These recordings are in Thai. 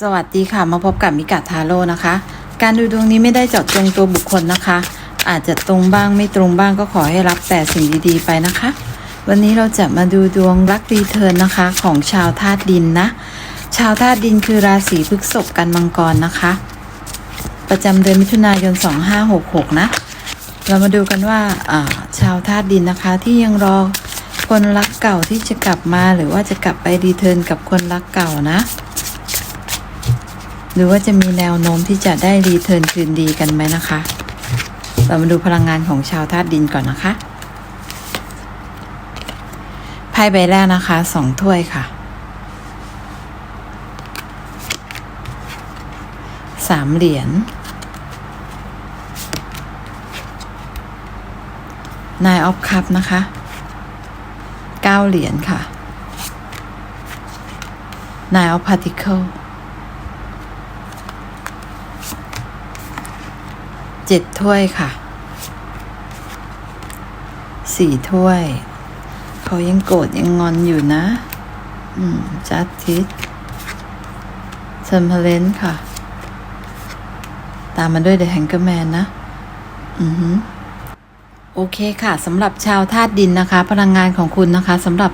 สวัสดีค่ะมาพบกับมิกาทาโร่นะคะ การดูดวงนี้ไม่ได้เจาะจงตัวบุคคลนะคะ อาจจะตรงบ้างไม่ตรงบ้างก็ขอให้รับแต่สิ่งดีๆไปนะคะ วันนี้เราจะมาดูดวงรักรีเทิร์นนะคะ ของชาวธาตุดินนะ ชาวธาตุดินคือราศีพฤษภกันมังกรนะคะ ประจำเดือนมิถุนายน 2566 นะ เรามาดูกันว่าอ่าชาวธาตุดินนะคะที่ยังรอคนรักเก่าที่จะกลับมาหรือว่าจะกลับไปรีเทิร์นกับคนรักเก่านะ หรือว่าจะมีแนวโน้มที่จะได้รีเทิร์นคืนดีกันไหมนะคะ เรามาดูพลังงานของชาวธาตุดินก่อนนะคะไพ่ใบแรกนะคะสองถ้วยค่ะสามเหรียญนายออฟคัพนะคะเก้าเหรียญค่ะนายออฟพาร์ติเคิล เจ็ดถ้วยค่ะสี่ถ้วย เขายังโกรธยังงอนอยู่นะ อืมจัดทิสเซมเพลนค่ะ ตามมาด้วยเดอะแฮงเกอร์แมนนะ อือฮึโอเคค่ะสำหรับชาวธาตุดินนะคะ พลังงานของคุณนะคะสำหรับ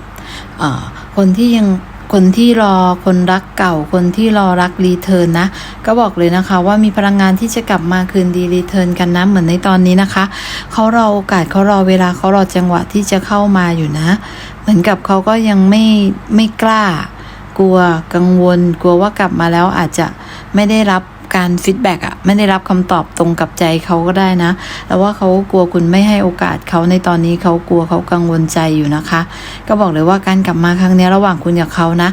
เอ่อคนที่ยัง คนที่รอคนรักเก่า คนที่รอรักรีเทิร์นนะ ก็บอกเลยนะคะ ว่ามีพลังงานที่จะกลับมาคืนดีรีเทิร์นกันนะเหมือนในตอนนี้นะคะเขารอโอกาสเขารอเวลาเขารอจังหวะที่จะเข้ามาอยู่นะ เหมือนกับเขาก็ยังไม่ไม่กล้ากลัวกังวล กลัวว่ากลับมาแล้วอาจจะไม่ได้รับ การฟีดแบ็กอะไม่ได้รับคำตอบตรงกับใจเขาก็ได้นะ แล้วว่าเขากลัวคุณไม่ให้โอกาสเขาในตอนนี้เขากลัวเขากังวลใจอยู่นะคะ ก็บอกเลยว่าการกลับมาครั้งนี้ระหว่างคุณกับเขานะ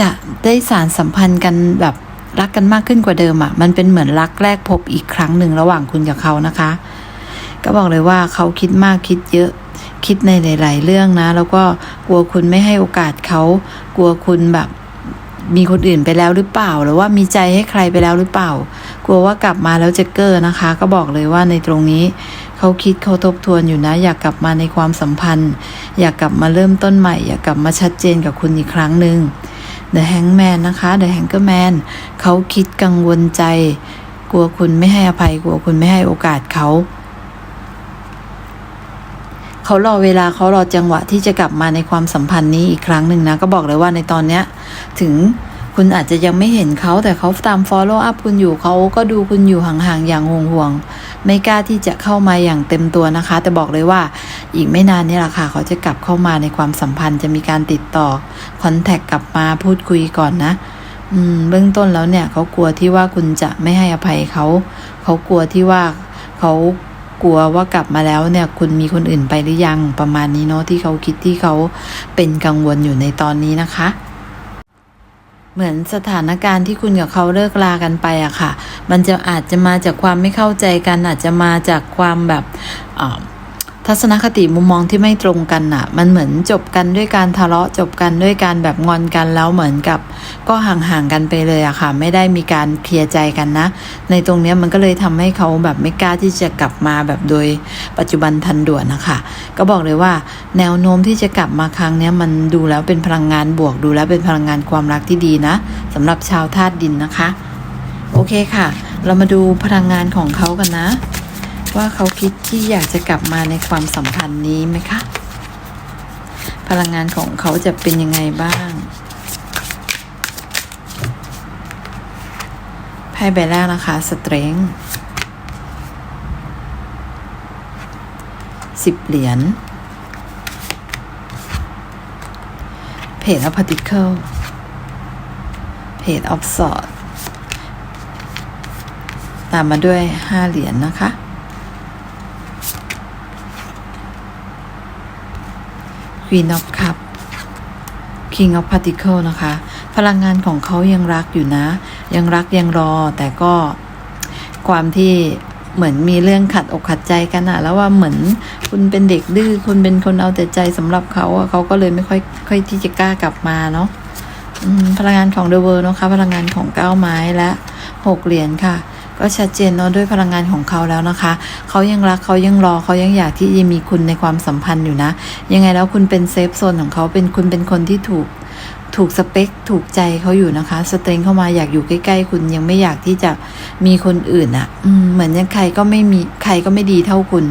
จะได้สารสัมพันธ์กันแบบรักกันมากขึ้นกว่าเดิมอะมันเป็นเหมือนรักแรกพบอีกครั้งหนึ่งระหว่างคุณกับเขานะคะ ก็บอกเลยว่าเขาคิดมากคิดเยอะ คิดในหลาย ๆ เรื่องนะ แล้วก็กลัวคุณไม่ให้โอกาสเขา กลัวคุณแบบ มีคนอื่นไปแล้วหรือเปล่า หรือว่ามีใจให้ใครไปแล้วหรือเปล่า กลัวว่ากลับมาแล้วจะเก้อนะคะ ก็บอกเลยว่าในตรงนี้เขาคิดเขาทบทวนอยู่นะ อยากกลับมาในความสัมพันธ์ อยากกลับมาเริ่มต้นใหม่ อยากกลับมาชัดเจนกับคุณอีกครั้งหนึ่ง The Hangman นะคะ The Hangman เขาคิดกังวลใจ กลัวคุณไม่ให้อภัย กลัวคุณไม่ให้โอกาสเขา เขารอเวลาเขารอจังหวะที่จะกลับมาในความสัมพันธ์นี้อีกครั้งหนึ่งนะ ก็บอกเลยว่าในตอนเนี้ย ถึงคุณอาจจะยังไม่เห็นเขาแต่เขาตาม follow up คุณอยู่เขาก็ดูคุณอยู่ห่างๆอย่างห่วงๆไม่กล้าที่จะเข้ามาอย่างเต็มตัวนะคะ แต่บอกเลยว่าอีกไม่นานนี่แหละค่ะ เขาจะกลับเข้ามาในความสัมพันธ์จะมีการติดต่อคอนแทคกลับมาพูดคุยก่อนนะอืมเบื้องต้นแล้วเนี่ยเขากลัวที่ว่าคุณจะไม่ให้อภัยเขา เขากลัวที่ว่าเขา กลัวว่ากลับมาแล้วเนี่ยคุณมีคนอื่นไปหรือยังประมาณนี้เนาะที่เขาคิดที่เขาเป็นกังวลอยู่ในตอนนี้นะคะ เหมือนสถานการณ์ที่คุณกับเขาเลิกลากันไปอะค่ะ มันจะอาจจะมาจากความไม่เข้าใจกันอาจจะมาจากความแบบอ่า ทัศนคติมุมมองที่ไม่ตรงกันอะมันเหมือนจบกันด้วยการทะเลาะจบกันด้วยการแบบงอนกันแล้วเหมือนกับ ก็ห่างๆกันไปเลยอะค่ะ ไม่ได้มีการเคลียร์ใจกันนะ ในตรงเนี้ยมันก็เลยทำให้เขาแบบไม่กล้าที่จะกลับมาแบบโดยปัจจุบันทันด่วนนะคะก็บอกเลยว่า แนวโน้มที่จะกลับมาครั้งเนี้ยมันดูแล้วเป็นพลังงานบวกดูแล้วเป็นพลังงานความรักที่ดีนะสำหรับชาวธาตุดินนะคะ โอเคค่ะ เรามาดูพลังงานของเขากันนะ ว่าเขาคิดที่อยากจะกลับมาในความสัมพันธ์นี้ไหมคะ พลังงานของเขาจะเป็นยังไงบ้างไพ่ใบแรกนะคะสเตรงสิบเหรียญเพจออฟพาร์ติเคิลเพจออฟสอดตามมาด้วยห้าเหรียญนะคะ Queen of Cup King of Particle นะคะ พลังงานของเขายังรักอยู่นะ ยังรักยังรอ แต่ก็ความที่เหมือนมีเรื่องขัดอกขัดใจกันอะแล้วว่าเหมือนคุณเป็นเด็กดื้อคุณเป็นคนเอาแต่ใจสำหรับเขาอะเขาก็เลยไม่ค่อยค่อยที่จะกล้ากลับมาเนาะพลังงานของ The World นะคะ พลังงานของเก้าไม้และหกเหรียญค่ะ ก็ชัดเจนเนาะด้วยพลังงานของเขาแล้วนะคะ เขายังรักเขายังรอเขายังอยากที่จะมีคุณในความสัมพันธ์อยู่นะ ยังไงแล้วคุณเป็นเซฟโซนของเขาเป็นคุณเป็นคนที่ถูกถูกสเปคถูกใจเขาอยู่นะคะ สเตรงเข้ามาอยากอยู่ใกล้ ๆ คุณยังไม่อยากที่จะมีคนอื่นอะ่ะเหมือนยังใครก็ไม่มีใครก็ไม่ดีเท่าคุณ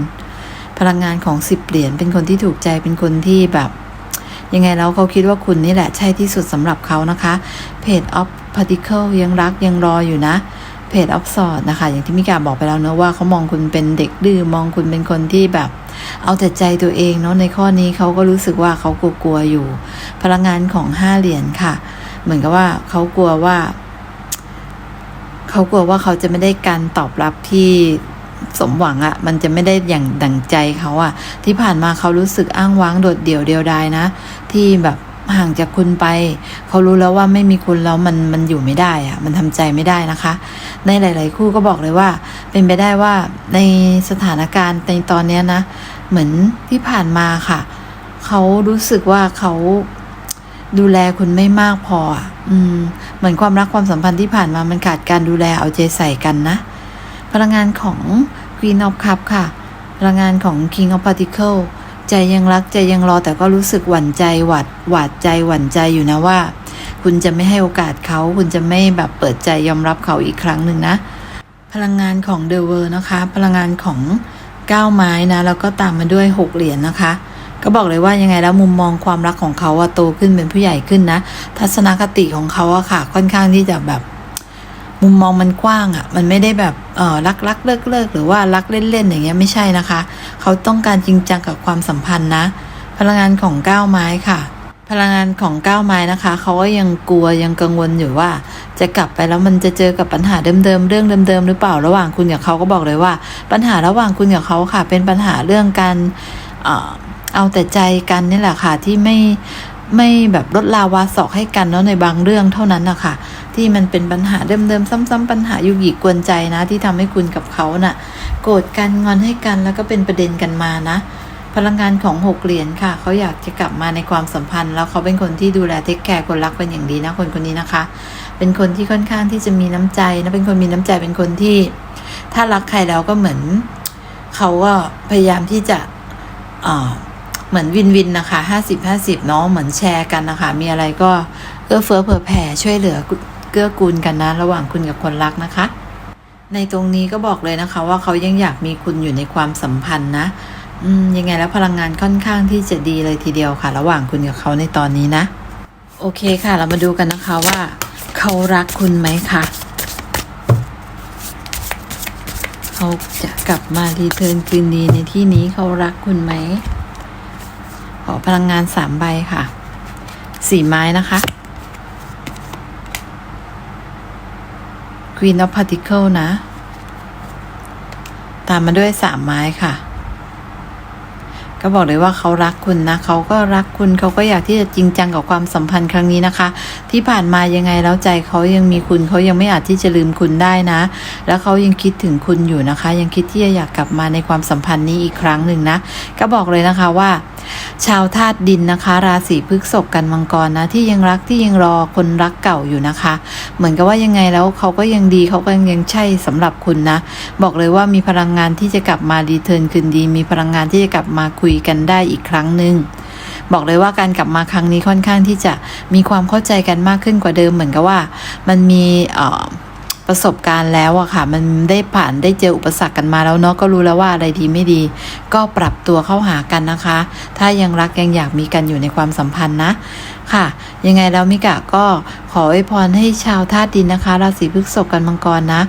พลังงานของสิบเหรียญเป็นคนที่ถูกใจเป็นคนที่แบบ ยังไงแล้วเขาคิดว่าคุณนี่แหละใช่ที่สุดสำหรับเขานะคะเพจ of particle ยังรักยังรออยู่นะ เพจ of s o r d นะคะ อย่างที่มิกาบอกไปแล้วเนอะว่าเขามองคุณเป็นเด็กดื้อมองคุณเป็นคนที่แบบ เอาแต่ใจตัวเองเนาะในข้อนี้เขาก็รู้สึกว่าเขากลัวๆอยู่ พลังงานของห้าเหรียญค่ะ เหมือนกับว่าเขากลัวว่าเขากลัวว่าเขาจะไม่ได้การตอบรับที่สมหวังอะ่ะ มันจะไม่ได้อย่างดั่งใจเขาอะ่ะ ที่ผ่านมาเขารู้สึกอ้างว้างโดดเดี่ยวเดียวดายนะ ที่แบบ ห่างจากคุณไป เขารู้แล้วว่าไม่มีคุณแล้วมันมันอยู่ไม่ได้อะมันทำใจไม่ได้นะคะ ในหลาย ๆ คู่ก็บอกเลยว่า เป็นไปได้ว่าในสถานการณ์ในตอนเนี้นะ เหมือนที่ผ่านมาค่ะ เขารู้สึกว่าเขาดูแลคุณไม่มากพออืม เหมือนความรักความสัมพันธ์ที่ผ่านมามันขาดการดูแลเอาใจใส่กันนะ พลังงานของ Queen of Cup ค่ะ พลังงานของ King of Particle ใจยังรักใจยังรอแต่ก็รู้สึกหวั่นใจหวาดหวาดใจหวั่นใจอยู่นะว่า คุณจะไม่ให้โอกาสเขาคุณจะไม่แบบเปิดใจยอมรับเขาอีกครั้งหนึ่งนะ พลังงานของเด e w เวอร์นะคะ พลังงานของก้าไม้นะแล้วก็ตามมาด้วยหกเหรียญนะคะ ก็บอกเลยว่ายังไงแล้วมุมมองความรักของเขาอะโตขึ้นเป็นผู้ใหญ่ขึ้นนะ ทัศนคติของเขาอะค่ะ ค่อนข้างที่จะแบบ มุมมองมันกว้างอะ่ะ มันไม่ได้แบบเออรักรักเลิกเลิกหรือว่ารักเล่นเล่นอย่างเงี้ยไม่ใช่นะคะ เขาต้องการจริงจังกับความสัมพันธ์นะ พลังงานของก้าวไม้ค่ะ พลังงานของก้าวไม้นะคะ เขาก็ยังกลัวยังกังวลอยู่ว่า จะกลับไปแล้วมันจะเจอกับปัญหาเดิมๆเรื่องเดิมๆหรือเปล่าระหว่างคุณกับเขาก็บอกเลยว่า ปัญหาระหว่างคุณกับเขาค่ะ เป็นปัญหาเรื่องการเออเอาแต่ใจกันนี่แหละค่ะที่ไม่ ไม่แบบลดลาวาศอกให้กันเนาะในบางเรื่องเท่านั้นนะคะที่มันเป็นปัญหาเดิมๆซ้ำๆปัญหายุกยิกกวนใจนะ ที่ทำให้คุณกับเขาน่ะ โกรธกันงอนให้กันแล้วก็เป็นประเด็นกันมานะ พลังงานของหกเหรียญค่ะ เขาอยากจะกลับมาในความสัมพันธ์ แล้วเขาเป็นคนที่ดูแลเทคแคร์คนรักเป็นอย่างดีนะคนคนนี้นะคะ เป็นคนที่ค่อนข้างที่จะมีน้ำใจนะเป็นคนมีน้ำใจเป็นคนที่ ถ้ารักใครแล้วก็เหมือน เขาก็พยายามที่จะอ่อ เหมือนวินวินนะคะห้าสิบห้าสิบเนาะเหมือนแชร์กันนะคะ มีอะไรก็เอื้อเฟื้อเผื่อแผ่ช่วยเหลือเกื้อกูลกันนะ ระหว่างคุณกับคนรักนะคะ ในตรงนี้ก็บอกเลยนะคะ ว่าเขายังอยากมีคุณอยู่ในความสัมพันธ์นะอืมยังไงแล้วพลังงานค่อนข้างที่จะดีเลยทีเดียวค่ะ ระหว่างคุณกับเขาในตอนนี้นะ โอเคค่ะ เรามาดูกันนะคะว่าเขารักคุณไหมคะเขาจะกลับมารีเทิร์นคืนดีในที่นี้เขารักคุณไหม ขอพลังงานสามใบค่ะสี่ไม้นะคะ Queen of Particle นะ ตามมาด้วยสามไม้ค่ะ ก็บอกเลยว่าเขารักคุณนะ เขาก็รักคุณเขาก็อยากที่จะจริงจังกับความสัมพันธ์ครั้งนี้นะคะ ที่ผ่านมายังไงแล้วใจเขายังมีคุณเขายังไม่อาจที่จะลืมคุณได้นะ แล้วเขายังคิดถึงคุณอยู่นะคะ ยังคิดที่จะอยากกลับมาในความสัมพันธ์นี้อีกครั้งหนึ่งนะ ก็บอกเลยนะคะว่า ชาวธาตุดินนะคะ ราศีพฤษภกันมังกรนะ ที่ยังรักที่ยังรอคนรักเก่าอยู่นะคะ เหมือนกับว่ายังไงแล้วเขาก็ยังดีเขาก็ยังใช่สำหรับคุณนะ บอกเลยว่ามีพลังงานที่จะกลับมารีเทิร์นคืนดี มีพลังงานที่จะกลับมาคุยกันได้อีกครั้งหนึ่งบอกเลยว่าการกลับมาครั้งนี้ค่อนข้างที่จะมีความเข้าใจกันมากขึ้นกว่าเดิมเหมือนกับว่า มันมีเอ่อ ประสบการณ์แล้วอะค่ะ มันได้ผ่านได้เจออุปสรรคกันมาแล้วเนาะก็รู้แล้วว่าอะไรดีไม่ดี ก็ปรับตัวเข้าหากันนะคะ ถ้ายังรักยังอยากมีกันอยู่ในความสัมพันธ์นะค่ะ ยังไงแล้วมิกะก็ขออวยพรให้ชาวธาตุดินนะคะราศีพฤษภกันมังกรนะ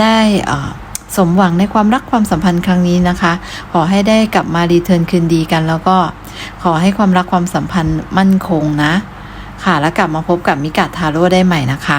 ได้อ่อสมหวังในความรักความสัมพันธ์ครั้งนี้นะคะ ขอให้ได้กลับมารีเทิร์นคืนดีกัน แล้วก็ขอให้ความรักความสัมพันธ์มั่นคงนะ ค่ะแล้วกลับมาพบกับมิกะทาโร่ได้ใหม่นะคะ